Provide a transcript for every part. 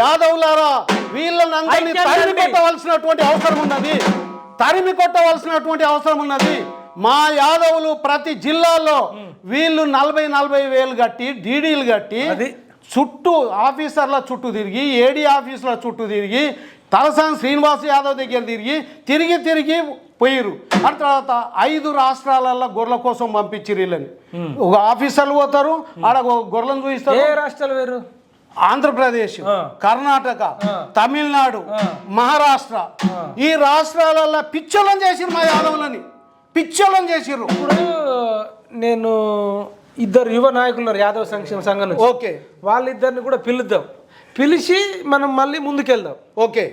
యాదవులారా వీళ్ళని అందరినీ తరిమి. కొట్టవలసినటువంటి అవసరం ఉన్నది. తరిమి కొట్టవలసినటువంటి అవసరం ఉన్నది. మా యాదవులు ప్రతి జిల్లాలో వీళ్ళు నలభై నలభై వేలు కట్టి డీడీలు కట్టి. చుట్టూ ఆఫీసర్ల చుట్టూ తిరిగి ఏడీ ఆఫీసుల చుట్టూ తిరిగి తలసాని శ్రీనివాస్ యాదవ్ దగ్గర తిరిగి తిరిగి తిరిగి పోయిరు ఆ తర్వాత ఐదు రాష్ట్రాలలో గొర్రెల కోసం పంపించిరు వీళ్ళని. ఒక ఆఫీసర్లు పోతారు ఆడ గొర్రెలను ఏ చూపిస్తారు రాష్ట్రాలు వేరు? ఆంధ్రప్రదేశ్. కర్ణాటక. తమిళనాడు. మహారాష్ట్ర. ఈ రాష్ట్రాలలో పిచ్చోళ్ళని చేసిరు మా యాదవులని. పిచ్చోళ్ళని చేసిర్రు. ఇప్పుడు నేను ఇద్దరు యువ నాయకులు ఉన్నారు యాదవ్ సంక్షేమ సంఘం ఓకే. వాళ్ళిద్దరిని కూడా పిలుద్దాం. పిలిచి మనం మళ్ళీ ముందుకెళ్దాం. ఓకే.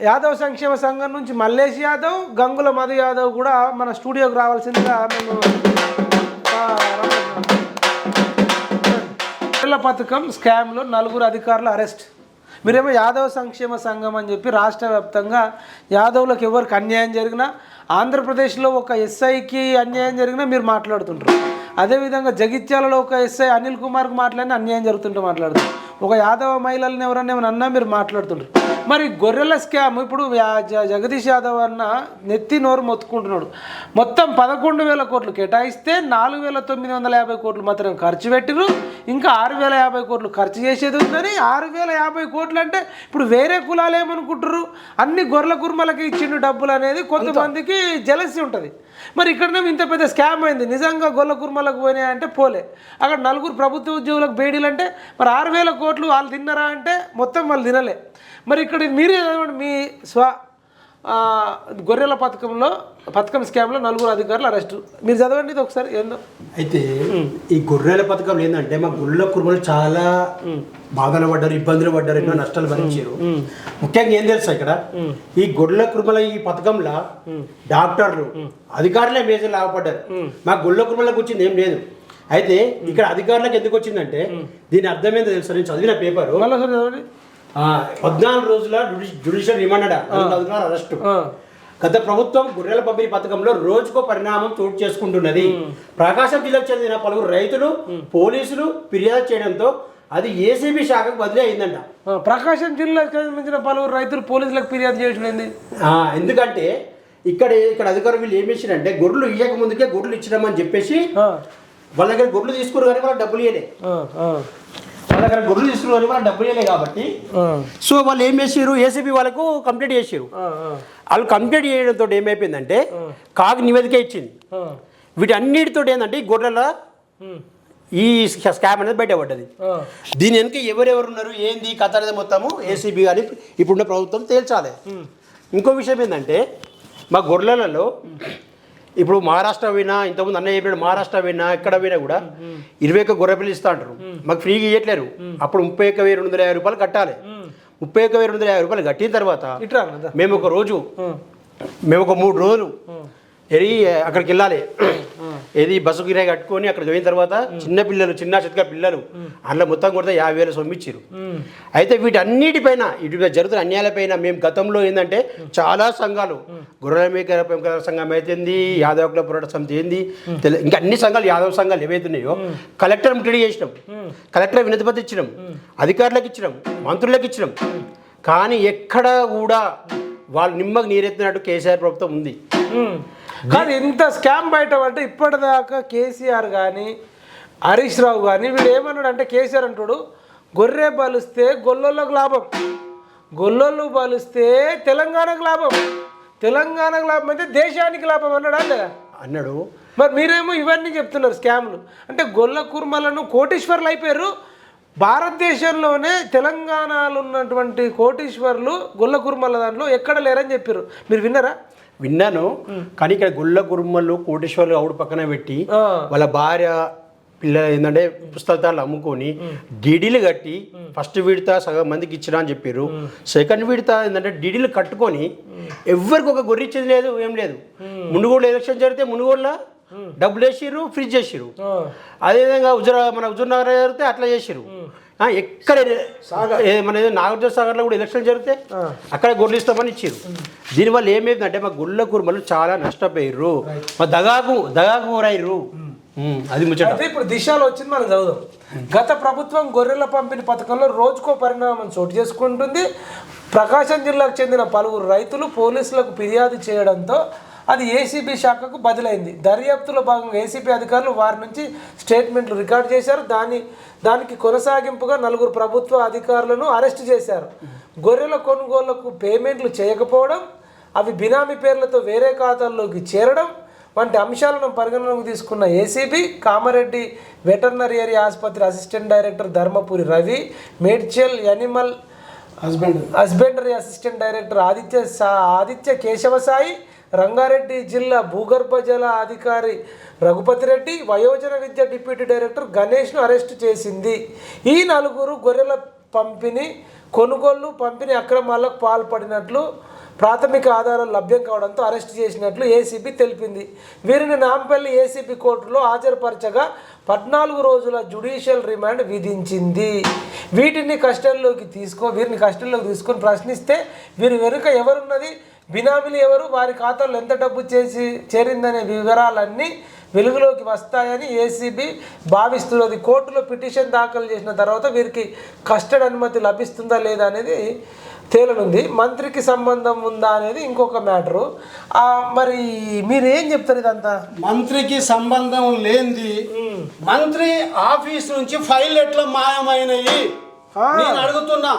యాదవ్ సంక్షేమ సంఘం నుంచి మల్లేష్ యాదవ్ గంగుల మధు యాదవ్ కూడా మన స్టూడియోకి రావాల్సిందిగా మేము పిల్లల పథకం స్కామ్లో నలుగురు అధికారులు అరెస్ట్. మీరేమో యాదవ సంక్షేమ సంఘం అని చెప్పి రాష్ట్ర వ్యాప్తంగా యాదవులకు ఎవరికి అన్యాయం జరిగినా ఆంధ్రప్రదేశ్లో ఒక ఎస్ఐకి అన్యాయం జరిగినా మీరు మాట్లాడుతుంటారు. అదేవిధంగా జగిత్యాలలో ఒక ఎస్ఐ అనిల్ కుమార్కి మాట్లాడినా అన్యాయం జరుగుతుంటే మాట్లాడుతారు ఒక యాదవ మహిళల్ని ఎవరన్నా ఏమైనా అన్నా మీరు మాట్లాడుతుంటారు. మరి గొర్రెల స్కామ్ ఇప్పుడు జగదీష్ యాదవ్ అన్న నెత్తి నోరు మొత్తుకుంటున్నాడు. మొత్తం పదకొండు వేల కోట్లు కేటాయిస్తే నాలుగు వేల తొమ్మిది వందల యాభై కోట్లు మాత్రం ఖర్చు పెట్టిరు. ఇంకా ఆరు వేల యాభై కోట్లు ఖర్చు చేసేది ఉందని ఆరు వేల యాభై కోట్లు అంటే ఇప్పుడు వేరే కులాలు ఏమనుకుంటారు అన్ని గొర్రెల కుర్మలకి ఇచ్చిండు డబ్బులు అనేది కొంతమందికి జలసి ఉంటుంది. మరి ఇక్కడనే ఇంత పెద్ద స్కామ్ అయింది. నిజంగా గొల్ల కుర్మలకు పోయినాయి అంటే పోలే. అక్కడ నలుగురు ప్రభుత్వ ఉద్యోగులకు బేడీలు అంటే మరి ఆరు వేల కోట్లు వాళ్ళు తిన్నారా అంటే మొత్తం వాళ్ళు తినలే. మరి ఇక్కడ మీరే మీ స్వ గొర్రెల పథకంలో పథకం స్కామ్లో నలుగురు అధికారులు అరెస్ట్. మీరు చదవండి ఇది ఒకసారి ఏందో? అయితే ఈ గొర్రెల పథకం ఏంటంటే మా గుళ్ళ కుర్మలు చాలా బాధలు పడ్డారు ఇబ్బందులు పడ్డారు ఎన్నో నష్టాలు భరించారు. ముఖ్యంగా ఏం తెలుసా ఇక్కడ? ఈ గొర్రెల కుర్మల ఈ పథకంలో డాక్టర్లు అధికారులే మేజర్ లాభపడ్డారు. మా గొర్రెల కుర్మలకు వచ్చింది ఏం లేదు. అయితే ఇక్కడ అధికారులకు ఎందుకు వచ్చిందంటే దీని అర్థం ఏందో తెలుసా? నేను చదివిన పేపరు. మళ్ళీ ఒకసారి చదవండి. పద్నాలుగు రోజుల జుడిషియల్ రిమాండ్ అరెస్ట్. గత ప్రభుత్వం గొర్రెల పంపిణీ పథకంలో రోజుకో పరిణామం చోటు చేసుకుంటున్నది. ప్రకాశం జిల్లాకు చెందిన పలువురు రైతులు పోలీసులు ఫిర్యాదు చేయడంతో అది ఏసీబీ శాఖకు బదిలీ అయిందంట. ప్రకాశం జిల్లాకు సంబంధించిన పలువురు రైతులు పోలీసులకు ఫిర్యాదు చేయడం ఎందుకంటే ఇక్కడ ఇక్కడ అధికారులు వీళ్ళు ఏం చేసిరంటే గొర్రెలు ఇయ్యక ముందుకే గొర్రెలు ఇచ్చినామని చెప్పేసి వాళ్ళ దగ్గర గొర్రెలు తీసుకున్నారు కానీ వాళ్ళకి డబ్బులు ఇవ్వలే వాళ్ళ దగ్గర గొర్రెలు తీసుకున్నారు డబ్బులు కాబట్టి. సో వాళ్ళు ఏం చేసారు ఏసీబీ వాళ్ళకు కంప్లీట్ చేసారు వాళ్ళు కంప్లీట్ చేయడంతో ఏమైపోయిందంటే కాగు నివేదిక ఇచ్చింది. వీటన్నిటితో ఏంటంటే ఈ గొర్రెల ఈ స్కామ్ అనేది బయటపడ్డది. దీని వెనుక ఎవరెవరు ఉన్నారు? ఏంది? కథ అనేది మొత్తము ఏసీబీ కానీ ఇప్పుడున్న ప్రభుత్వం తేల్చాలి. ఇంకో విషయం ఏంటంటే మా గొర్రెలలో ఇప్పుడు మహారాష్ట్ర పోయినా ఇంతకుముందు అన్నయ్య చెప్పినట్టు మహారాష్ట్ర పోయినా ఎక్కడ పోయినా కూడా ఇరవై ఒక్క గొర్రె పిల్లలు ఇస్తా అంటారు మాకు ఫ్రీగా ఇవ్వట్లేరు అప్పుడు ముప్పై ఒక్క వెయ్యి రెండు వందల యాభై రూపాయలు కట్టాలి. ముప్పై ఒక్క వెయ్యి రెండు వందల యాభై రూపాయలు కట్టిన తర్వాత మేము ఒక రోజు మేము ఒక మూడు రోజులు ఎరి అక్కడికి వెళ్ళాలి. ఏది బస్సు కిరాయి కట్టుకొని అక్కడ పోయిన తర్వాత చిన్న పిల్లలు చిన్న చిత్క పిల్లలు అందులో మొత్తం కొడితే యాభై వేలు సొమ్మిచ్చారు అయితే వీటన్నిటిపైన ఇటు జరుగుతున్న అన్యాయాలపైన మేము గతంలో ఏంటంటే చాలా సంఘాలు గొర్రెల మేకల సంఘం అయితేంది యాదవకుల పోరాట సమితి ఏంది ఇంకా అన్ని సంఘాలు యాదవ సంఘాలు ఏవైతున్నాయో కలెక్టర్ ముట్టడి చేసినాం. కలెక్టర్ వినతిపత్రి ఇచ్చినాం అధికారులకు ఇచ్చినాం మంత్రులకు ఇచ్చినాం. కానీ ఎక్కడ కూడా వాళ్ళు నిమ్మకు నీరెత్తినట్టు కేసీఆర్ ప్రభుత్వం ఉంది. కానీ ఇంత స్కామ్ బయట అంటే ఇప్పటిదాకా కేసీఆర్ కానీ హరీష్ రావు కానీ వీడు ఏమన్నాడు అంటే కేసీఆర్ అంటాడు గొర్రె బలిస్తే గొల్లోళ్ళకు లాభం గొల్లోళ్ళు బలిస్తే తెలంగాణకు లాభం తెలంగాణకు లాభం అయితే దేశానికి లాభం అన్నాడా లేదా? అన్నాడు. మరి మీరేమో ఇవన్నీ చెప్తున్నారు స్కామ్లు. అంటే గొల్ల కుర్మలను కోటీశ్వర్లు అయిపోయారు. భారతదేశంలోనే తెలంగాణలో ఉన్నటువంటి కోటీశ్వర్లు గొల్ల కుర్మల దాంట్లో ఎక్కడ లేరని చెప్పారు. మీరు విన్నారా? విన్నాను. కానీ ఇక్కడ గుళ్ళ కుర్మలు కోటేశ్వర్లు ఆవిడ పక్కన పెట్టి. వాళ్ళ భార్య పిల్ల ఏంటంటే పుస్తకాలు అమ్ముకొని డీడీలు కట్టి ఫస్ట్ విడత సగం మందికి ఇచ్చినా అని చెప్పారు సెకండ్ విడత ఏంటంటే డీడీలు కట్టుకొని ఎవరికి ఒక గొర్రె ఇచ్చేది లేదు ఏం లేదు. మునుగోడు ఎలక్షన్ జరిగితే మునుగోడులో డబ్బులు వేసిర్రు ఫ్రిడ్జ్ చేసిర్రు. అదేవిధంగా హుజురా మన హుజూర్ నగర్ జరిగితే అట్లా చేసిర్రు. ఎక్కడ మన నాగార్జున సాగర్లో కూడా ఎలక్షన్ జరిగితే అక్కడ గొర్రెలు ఇస్తామని ఇచ్చారు దీనివల్ల ఏమైందంటే మా గుళ్ళ కుర్మలు చాలా నష్టపోయారు మా దగాకు దగాకు ఊరయ్యారు ఉమ్, అది ముచ్చట. ఇప్పుడు దిశలో వచ్చింది మనం చదువుదాం. గత ప్రభుత్వం గొర్రెల పంపిణీ పథకంలో రోజుకో పరిణామం చోటు చేసుకుంటుంది. ప్రకాశం జిల్లాకు చెందిన పలువురు రైతులు పోలీసులకు ఫిర్యాదు చేయడంతో అది ఏసీబీ శాఖకు బదిలైంది. దర్యాప్తులో భాగంగా ఏసీబీ అధికారులు వారి నుంచి స్టేట్మెంట్లు రికార్డ్ చేశారు. దాని దానికి కొనసాగింపుగా నలుగురు ప్రభుత్వ అధికారులను అరెస్ట్ చేశారు. గొర్రెల కొనుగోళ్ళకు పేమెంట్లు చేయకపోవడం అవి బినామీ పేర్లతో వేరే ఖాతాల్లోకి చేరడం వంటి అంశాలను పరిగణలోకి తీసుకున్న ఏసీబీ కామారెడ్డి వెటర్నరీ ఆసుపత్రి assistant director Dharmapuri Ravi Medchal animal husband. Husbandry assistant director Aditya సా ఆదిత్య కేశవసాయి రంగారెడ్డి జిల్లా భూగర్భ జల అధికారి రఘుపతిరెడ్డి వయోజన విద్య డిప్యూటీ డైరెక్టర్ గణేష్ను అరెస్ట్ చేసింది. ఈ నలుగురు గొర్రెల పంపిణీ కొనుగోళ్ళు పంపిణీ అక్రమాలకు పాల్పడినట్లు ప్రాథమిక ఆధారాలు లభ్యం కావడంతో అరెస్ట్ చేసినట్లు ఏసీబీ తెలిపింది. వీరిని నాంపల్లి ఏసీబీ కోర్టులో హాజరుపరచగా పద్నాలుగు రోజుల జ్యుడిషియల్ రిమాండ్ విధించింది. వీటిని కస్టడీలోకి తీసుకో వీరిని కస్టడీలోకి తీసుకొని ప్రశ్నిస్తే వీరి వెనుక ఎవరున్నది? బినామీలు ఎవరు? వారి ఖాతాలో ఎంత డబ్బు చేసి చేరిందనే వివరాలన్నీ వెలుగులోకి వస్తాయని ఏసీబీ భావిస్తున్నది. కోర్టులో పిటిషన్ దాఖలు చేసిన తర్వాత వీరికి కస్టడీ అనుమతి లభిస్తుందా లేదా అనేది తేలనుంది. మంత్రికి సంబంధం ఉందా అనేది ఇంకొక మ్యాటరు. మరి మీరు ఏం చెప్తారు ఇదంతా? మంత్రికి సంబంధం లేనిది. మంత్రి ఆఫీస్ నుంచి ఫైల్ ఎట్లా మాయమైనవి నేను అడుగుతున్నా.